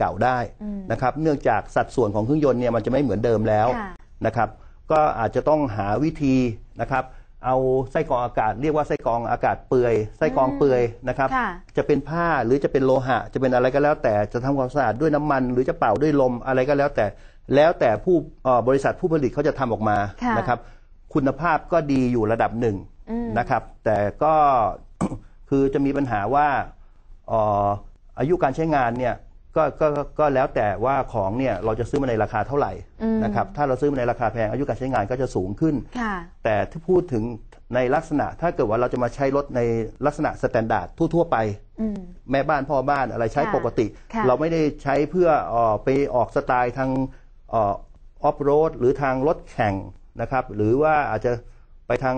เก่าได้อืมนะครับ เนื่องจากสัดส่วนของเครื่องยนต์เนี่ยมันจะไม่เหมือนเดิมแล้วค่ะนะครับ ก็อาจจะต้องหาวิธีนะครับ เอาไส้กรองอากาศเรียกว่าไส้กรองอากาศเปื่อยไส้กรองเปื่อยนะครับค่ะจะเป็นผ้าหรือจะเป็นโลหะ จะเป็นอะไรก็แล้วแต่จะทำความสะอาดด้วยน้ำมัน หรือจะเป่าด้วยลมอะไรก็แล้วแต่ แล้วแต่ผู้เอ่อบริษัทผู้ผลิตเขาจะทำออกมาค่ะนะครับ คุณภาพก็ดีอยู่ระดับหนึ่งอืมนะครับ แต่ก็คือจะมีปัญหาว่าเอ่ออายุการใช้งานเนี่ย ก็ก็ก็ก็แล้วแต่ว่าของเนี่ยเราจะซื้อมาในราคาเท่าไหร่อืมนะครับถ้าเราซื้อมาในราคาแพงอายุการใช้งานก็จะสูงขึ้นค่ะแต่ที่พูดถึงในลักษณะถ้าเกิดว่าเราจะมาใช้รถในลักษณะสแตนดาร์ดทั่ว ๆ ไปอืมแม่บ้านพ่อบ้านอะไรใช้ค่ะปกติค่ะเราไม่ได้ใช้เพื่อเออไปออกสไตล์ทางออฟโรดหรือทางรถแข่งนะครับหรือว่าอาจจะไปทาง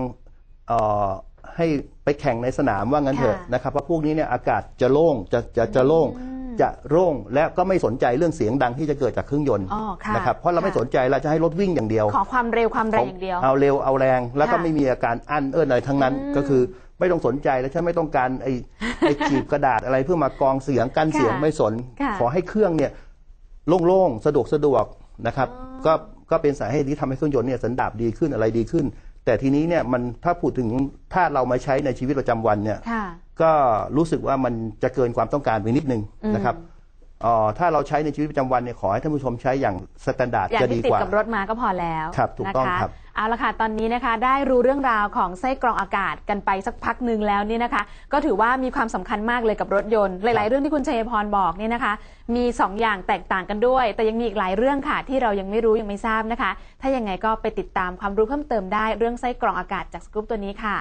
เอ่อให้ไปแข่งในสนามว่างั้นเถอะค่ะนะครับเพราะพวกนี้เนี่ยอากาศจะโล่งจะจะจะโล่งอืม จะโล่งและก็ไม่สนใจเรื่องเสียงดังที่จะเกิดจากเครื่องยนต์อ๋อค่ะนะครับเพราะเราไม่ค่ะสนใจเราจะให้รถวิ่งอย่างเดียว ขอความเร็วความแรงอย่างเดียว เอาเร็วเอาแรงแล้วก็ค่ะไม่มีอาการอั้นเอิ้นอะไรทั้งนั้นก็คือไม่ต้องสนใจแล้วฉันไม่ต้องการไอ้ไอ้จีบกระดาษอะไรเพื่อมากรองเสียงกันเสียงค่ะไม่สนค่ะขอให้เครื่องเนี่ยโล่งๆสะดวกสะดวกนะครับก็ก็เป็นสาเหตุที่ทำให้เครื่องยนต์เนี่ยสันดาปดีขึ้นอะไรดีขึ้น แต่ทีนี้เนี่ยมันถ้าพูดถึงถ้าเรามาใช้ในชีวิตประจำวันเนี่ยค่ะ ก็รู้สึกว่ามันจะเกินความต้องการไปนิดนึงอืมนะครับเอ่อถ้าเราใช้ในชีวิตประจำวันเนี่ยขอให้ท่านผู้ชมใช้อย่างสแตนดาร์ดอย่างจะดีที่ติดกว่ากับรถมาก็พอแล้วครับถูกต้องนะคะครับเอาละค่ะตอนนี้นะคะ ได้รู้เรื่องราวของไส้กรองอากาศกันไปสักพักหนึ่งแล้วเนี่ยนะคะ ก็ถือว่ามีความสำคัญมากเลยกับรถยนต์หลาย ๆ เรื่องที่คุณชัยพรบอกเนี่ยนะคะ มี 2 อย่างแตกต่างกันด้วย แต่ยังมีอีกหลายเรื่องค่ะที่เรายังไม่รู้ยังไม่ทราบนะคะ ถ้ายังไงก็ไปติดตามความรู้เพิ่มเติมได้เรื่องไส้กรองอากาศจากสกู๊ปตัวนี้ค่ะ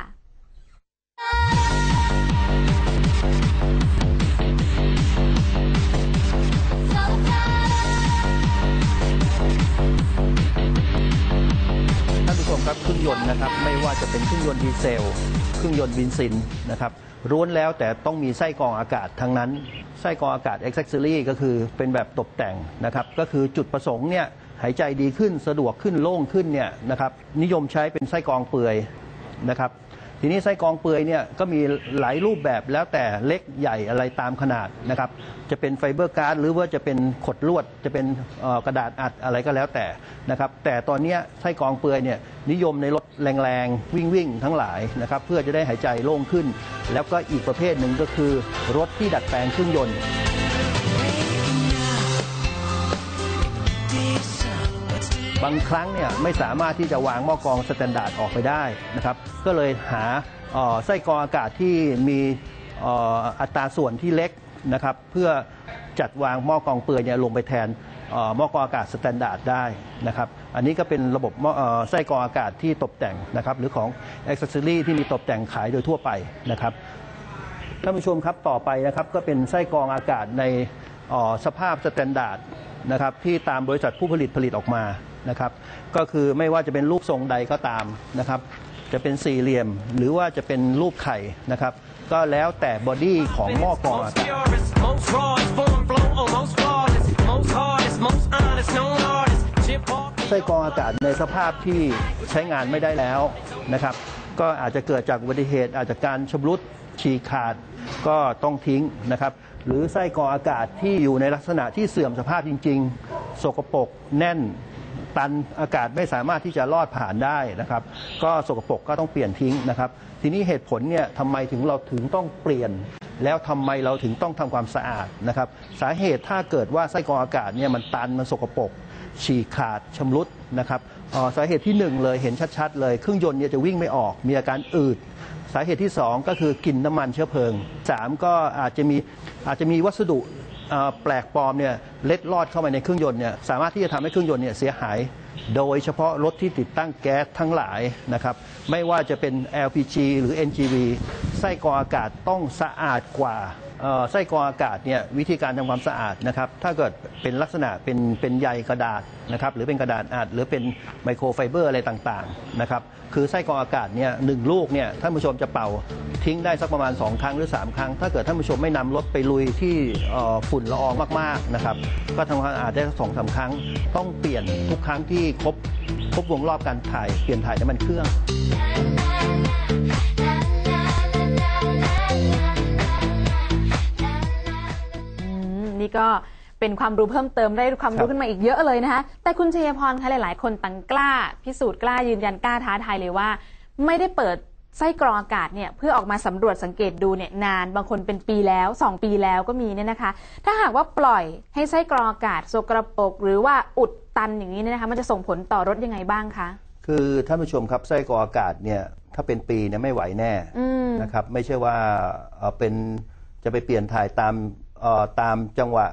รับเครื่องยนต์นะครับไม่ว่าจะเป็นเครื่องยนต์ดีเซล เครื่องยนต์บินซินนะครับร้วนแล้วแต่ต้องมีไส้กรองอากาศทั้งนั้น ไส้กรองอากาศ accessory ก็คือเป็นแบบตกแต่งนะครับก็คือจุดประสงค์เนี่ยหายใจดีขึ้นสะดวกขึ้นโล่งขึ้นเนี่ยนะครับนิยมใช้เป็นไส้กรองเปื่อยนะครับ ทีนี้ไส้กรองเปลือยเนี่ยก็มีหลายรูปแบบแล้วแต่เล็กใหญ่อะไรตามขนาดนะครับ จะเป็นไฟเบอร์การ์ดหรือว่าจะเป็นขดลวด จะเป็นกระดาษอัดอะไรก็แล้วแต่นะครับ แต่ตอนนี้ไส้กรองเปลือยเนี่ยนิยมในรถแรงๆ วิ่งๆ ทั้งหลายนะครับ เพื่อจะได้หายใจโล่งขึ้น แล้วก็อีกประเภทหนึ่งก็คือรถที่ดัดแปลงเครื่องยนต์ บางครั้งเนี่ยไม่สามารถที่จะวางหม้อกรองสแตนดาร์ดออกไปได้นะครับก็เลยหาไส้กรองอากาศที่มีอัตราส่วนที่เล็กนะครับเพื่อจัดวางหม้อกรองเปลือยเนี่ยลงไปแทนเอ่อหม้อกรองอากาศสแตนดาร์ดได้นะครับอันนี้ก็เป็นระบบไส้กรองอากาศที่ตกแต่งนะครับหรือของอ c เซ s ซอรี่ที่มีตกแต่งขายโดยทั่วไปนะครับท่านผู้ชมครับต่อไปนะครับก็เป็นไส้กรองอากาศในสภาพสแตนดาร์ดนะครับที่ตามบริษัทผู้ผลิตผลิตออกมา นะครับ ก็คือไม่ว่าจะเป็นรูปทรงใดก็ตามนะครับ จะเป็นสี่เหลี่ยมหรือว่าจะเป็นรูปไข่นะครับ ก็แล้วแต่บอดี้ของหม้อกรองอากาศ purest, most rawest, born flow, oh, most flawless, most hardest, most honest, known artist. Chip off. ไส้กรองอากาศในสภาพที่ใช้งานไม่ได้แล้วนะครับ ก็อาจจะเกิดจากอุบัติเหตุ อาจจะการชำรุดฉีกขาดก็ต้องทิ้งนะครับ หรือไส้กรองอากาศที่อยู่ในลักษณะที่เสื่อมสภาพจริง ๆ สกปรกแน่น ตันอากาศไม่สามารถที่จะลอดผ่านได้นะครับ ก็สกปรกก็ต้องเปลี่ยนทิ้งนะครับ ทีนี้เหตุผลเนี่ยทำไมถึงเราถึงต้องเปลี่ยน แล้วทำไมเราถึงต้องทำความสะอาดนะครับ สาเหตุถ้าเกิดว่าไส้กรองอากาศเนี่ยมันตันมันสกปรกฉีกขาดชำรุดนะครับออสาเหตุที่หนึ่งเลยเห็นชัดๆเลยเครื่องยนต์เนี่ยจะวิ่งไม่ออกมีอาการอืดสาเหตุที่สองก็คือกลิ่นน้ำมันเชื้อเพลิงสามก็อาจจะมีอาจจะมีวัสดุ แปลกปลอมเนี่ยเล็ดลอดเข้ามาในเครื่องยนต์เนี่ยสามารถที่จะทำให้เครื่องยนต์เนี่ยเสียหาย โดยเฉพาะรถที่ติดตั้งแก๊สทั้งหลายนะครับไม่ว่าจะเป็น LPG หรือ NGV ไส้กรองอากาศต้องสะอาดกว่า ไส้กรองอากาศเนี่ยวิธีการทำความสะอาดนะครับถ้าเกิดเป็นลักษณะเป็นเป็นใยกระดาษนะครับหรือเป็นกระดาษอัดหรือเป็นไมโครไฟเบอร์อะไรต่างๆนะครับคือไส้กรองอากาศเนี่ยหนึ่งลูกเนี่ยท่านผู้ชมจะเป่าทิ้งได้สักประมาณ 2 ครั้งหรือ 3 ครั้ง ถ้าเกิดท่านผู้ชมไม่นำรถไปลุยที่ฝุ่นละอองมากๆนะครับก็ทำความสะอาดได้สองสามครั้ง ต้องเปลี่ยนทุกครั้งที่ครบครบวงรอบการถ่ายเปลี่ยนถ่ายน้ำมันเครื่อง นี่ก็เป็นความรู้เพิ่มเติมได้ความครัรู้บขึ้นมาอีกเยอะเลยนะคะแต่คุณชัยพรคะหลาย ๆ คนต่างกล้า พิสูจน์กล้ายืนยันกล้าท้าทายเลยว่า ไม่ได้เปิดไส้กรองอากาศเนี่ยเพื่อออกมาสำรวจสังเกตดูเนี่ยนานบางคนเป็นปีแล้ว 2 ปีแล้วก็มีเนี่ยนะคะ ถ้าหากว่าปล่อยให้ไส้กรองอากาศสกรปรกหรือว่าอุดตันอย่างนี้เนี่ยนะคะมันจะส่งผลต่อรถยังไงบ้างคะคือท่านผู้ชมครับไส้กรองอากาศเนี่ยถ้าเป็นปีเนี่ยไม่ไหวแน่อืมนะครับไม่ใช่ว่าเอ่อเป็นจะไปเปลี่ยนถ่ายตามเอ่อ ตามจังหวะ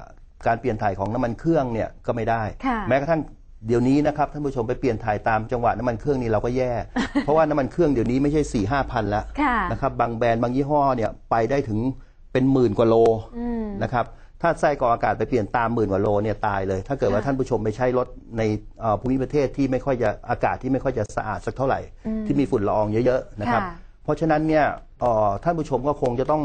การเปลี่ยนถ่ายของน้ำมันเครื่องเนี่ยก็ไม่ได้ค่ะแม้กระทั่งเดี๋ยวนี้นะครับท่านผู้ชมไปเปลี่ยนถ่ายตามจังหวะน้ำมันเครื่องนี่เราก็แย่ เพราะว่าน้ำมันเครื่องเดี๋ยวนี้ไม่ใช่4ี่ห้าพันละค่ะนะครับบางแบรนด์บางยี่ห้อเนี่ยไปได้ถึงเป็นหมื่นกว่าโลอืมนะครับถ้าไส้กรองอากาศไปเปลี่ยนตามหมื่นกว่าโลเนี่ยตายเลย ถ้าเกิดว่าค่ะท่านผู้ชมไปใช้รถในเอ่อภูมิประเทศที่ไม่ค่อยจะอากาศที่ไม่ค่อยจะสะอาดสักเท่าไหร่ ที่มีฝุ่นละอองเยอะๆนะครับค่ะเพราะฉะนั้นเนี่ยเอ่อท่านผู้ชมก็คงจะต้อง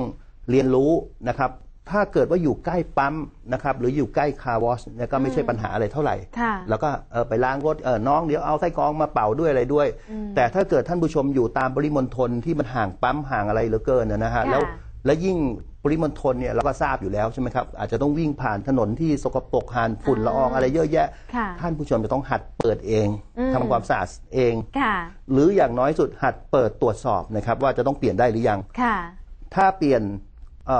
เรียนรู้นะครับ ถ้าเกิดว่าอยู่ใกล้ปั๊มนะครับหรืออยู่ใกล้คาร์วอชเนี่ยก็ไม่ใช่ปัญหาอะไรเท่าไหร่ค่ะแล้วก็เออไปล้างรถเออน้องเดี๋ยวเอาไส้กรองมาเป่าด้วยอะไรด้วย แต่ถ้าเกิดท่านผู้ชมอยู่ตามปริมณฑลที่มันห่างปั๊มห่างอะไรเหลือเกินนะนะฮะค่ะแล้วแล้วยิ่งปริมณฑลเนี่ยเราก็ทราบอยู่แล้วใช่ไหมครับอาจจะต้องวิ่งผ่านถนนที่สกปรกห่านฝุ่นละอองอะไรเยอะแยะค่ะท่านผู้ชมจะต้องหัดเปิดเองอืมทำความสะอาดเองค่ะหรืออย่างน้อยสุดหัดเปิดตรวจสอบนะครับว่าจะต้องเปลี่ยนได้หรือยังค่ะถ้าเปลี่ยนเอ่อ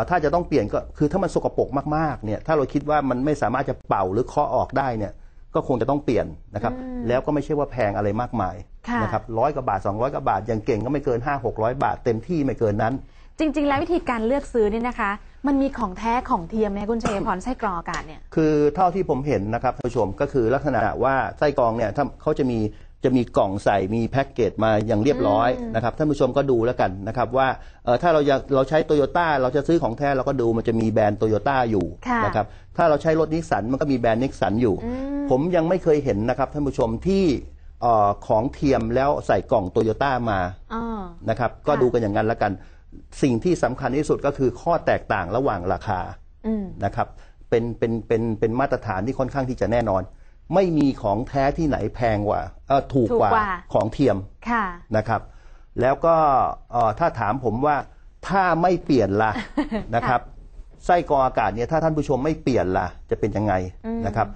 ถ้าจะต้องเปลี่ยนก็คือถ้ามันสกปรกมากๆเนี่ยถ้าเราคิดว่ามันไม่สามารถจะเป่าหรือเคาะออกได้เนี่ยก็คงจะต้องเปลี่ยนนะครับแล้วก็ไม่ใช่ว่าแพงอะไรมากมายค่ะนะครับร้อยกว่าบาท 200กว่าบาทอย่างเก่งก็ไม่เกิน 5 600 บาท เต็มที่ไม่เกินนั้น จริง ๆ แล้ววิธีการเลือกซื้อเนี่ยนะคะ มันมีของแท้ของเทียมไหมคุณชัยพรไส้กรองอากาศเนี่ยคือเท่าที่ผมเห็นนะครับท่านผู้ชมก็คือลักษณะว่าไส้กรองเนี่ยถ้าเขาจะมี จะมีกล่องใส่มีแพ็กเกจมาอย่างเรียบร้อยนะครับท่านผู้ชมก็ดูแล้วกันนะครับว่าเอ่อถ้าเราอยากเราใช้โตโยต้าเราจะซื้อของแท้เราก็ดูมันจะมีแบรนด์โตโยต้าอยู่ค่ะนะครับถ้าเราใช้รถนิสสันมันก็มีแบรนด์นิสสันอยู่ ผมยังไม่เคยเห็นนะครับท่านผู้ชมที่เอ่อของเทียมแล้วใส่กล่องโตโยต้ามาอ๋อนะครับก็ค่ะดูกันอย่างนั้นแล้วกัน สิ่งที่สำคัญที่สุดก็คือข้อแตกต่างระหว่างราคาอืมนะครับเป็นเป็นเป็นเป็นมาตรฐานที่ค่อนข้างที่จะแน่นอน ไม่มีของแท้ที่ไหนแพงกว่าเออถูกถูกกว่ากว่าของเทียมค่ะนะครับ แล้วก็เอ่อถ้าถามผมว่าถ้าไม่เปลี่ยนล่ะนะครับไส้กรองอากาศเนี่ยถ้าท่านผู้ชมไม่เปลี่ยนล่ะจะเป็นยังไงนะครับ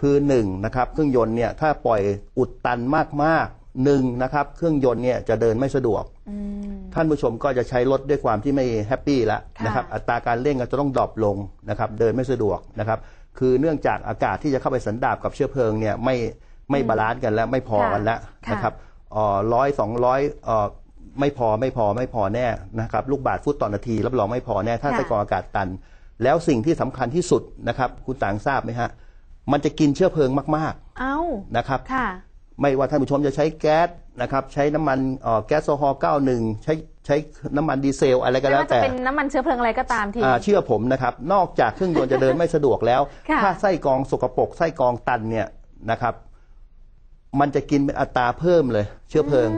คือหนึ่งนะครับเครื่องยนต์เนี่ยถ้าปล่อยอุดตันมากๆหนึ่งนะครับเครื่องยนต์เนี่ยจะเดินไม่สะดวกอืมท่านผู้ชมก็จะใช้รถด้วยความที่ไม่แฮปปี้แล้วค่ะนะครับอัตราการเร่งก็จะต้องดรอปลงนะครับเดินไม่สะดวกนะครับ คือเนื่องจากอากาศที่จะเข้าไปสันดาบกับเชื้อเพลิงเนี่ยไม่ไม่บาลานซ์กันแล้วไม่พอกันแล้วค่ะนะครับร้อยสองร้อยไม่พอไม่พอไม่พอแน่นะครับลูกบาทฟุตต่อนาทีรับรองไม่พอแน่ถ้าค่ะไส้กรองอากาศตัน แล้วสิ่งที่สำคัญที่สุดนะครับ คุณต่างทราบไหมฮะมันจะกินเชื้อเพลิงมากเอ้าๆนะครับค่ะไม่ว่าท่านผู้ชมจะใช้แก๊สนะครับ ใช้น้ำมันเอ่อแก๊สโซฮอล์91 ใช้ ใช้น้ำมันดีเซลอะไรก็ไม่แล้วว่าจะแต่ เป็นน้ำมันเชื้อเพลิงอะไรก็ตามที อ่าเชื่อผมนะครับ นอกจากเครื่องยนต์จะเดินไม่สะดวกแล้ว ค่ะ ถ้าไส้กรองสกปรกไส้กรองตันเนี่ยนะครับ มันจะกินเป็นอัตราเพิ่มเลย เชื้อเพลิง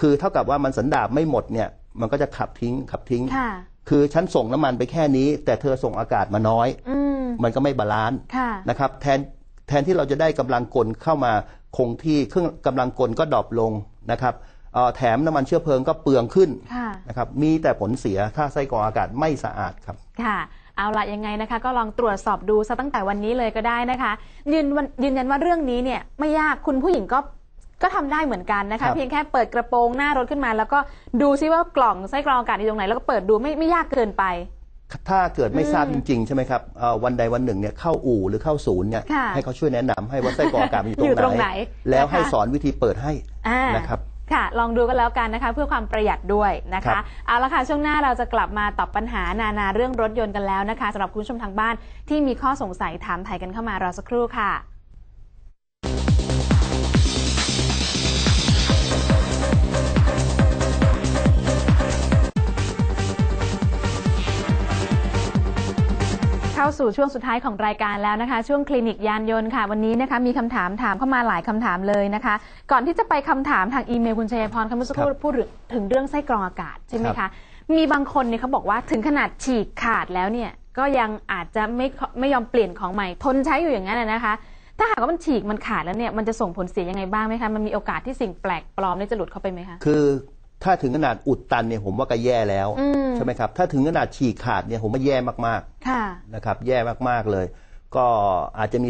คือเท่ากับว่ามันสันดาบไม่หมดเนี่ย มันก็จะขับทิ้งขับทิ้ง ค่ะ คือฉันส่งน้ำมันไปแค่นี้ แต่เธอส่งอากาศมาน้อย อืม มันก็ไม่บาลานซ์ค่ะ นะครับแทนแทนที่เราจะได้กำลังกลเข้ามาคงที่เครื่องกำลังกลก็ดรอปลงนะครับเอ่อ แถมน้ำมันเชื้อเพลิงก็เปลืองขึ้นค่ะนะครับมีแต่ผลเสียถ้าไส้กรองอากาศไม่สะอาดครับค่ะเอาละยังไงนะคะ ก็ลองตรวจสอบดูซะตั้งแต่วันนี้เลยก็ได้นะคะ ยืนวันยืนยันว่าเรื่องนี้เนี่ยไม่ยากคุณผู้หญิงก็ก็ทำได้เหมือนกันนะครัคะบเพียงแค่เปิดกระโปรงหน้ารถขึ้นมา แล้วก็ดูซิว่ากล่องไส้กรองอากาศอยู่ตรงไหนแล้วก็เปิดดูไม่ไม่ยากเกินไป ถ้าเกิดไม่ทราบจริงๆใช่ไหมครับเอ่อวันใดวันหนึ่งเนี่ยเข้าอู่หรือเข้าศูนย์เนี่ยค่ะให้เขาช่วยแนะนำให้ว่าไส้กรองอากาศมันออยู่ยู่ตตรรงงไหไหนนแล้วให้นะคะสอนวิธีเปิดให้อ่านะครับ ค่ะ ลองดูกันแล้วกันนะคะ เพื่อความประหยัดด้วยนะครัคะ บ เอาละค่ะ ช่วงหน้าเราจะกลับมาตอบปัญหานานาเรื่องรถยนต์กันแล้วนะคะสำหรับคุณผู้ชมทางบ้านที่มีข้อสงสัยถามไทยกันเข้ามา รอสักครู่ค่ะ เข้าสู่ช่วงสุดท้ายของรายการแล้วนะคะ ช่วงคลินิกยานยนต์ค่ะ วันนี้นะคะมีคำถามถามเข้ามาหลายคำถามเลยนะคะ ก่อนที่จะไปคำถามทางอีเมลคุณชัยพรคำเมื่อสักครู่ครับพูดถึงเรื่องไส้กรองอากาศใช่ไหมครัคะบมีบางคนเนี่ยเขาบอกว่าถึงขนาดฉีกขาดแล้วเนี่ยก็ยังอาจจะไม่ไม่ยอมเปลี่ยนของใหม่ทนใช้อยู่อย่างนั้นนะนะคะ ถ้าหากว่ามันฉีกมันขาดแล้วเนี่ยมันจะส่งผลเสียยังไงบ้างไหมคะมันมีโอกาสที่สิ่งแปลกปลอมเนี่ยจะหลุดเข้าไปไหมคะคือ ถ้าถึงขนาดอุดตันเนี่ยผมว่าก็แย่แล้วอืมใช่ไหมครับ ถ้าถึงขนาดฉีกขาดเนี่ยผมว่าแย่มากๆค่ะนะครับ แย่มากๆเลย ก็อาจจะมี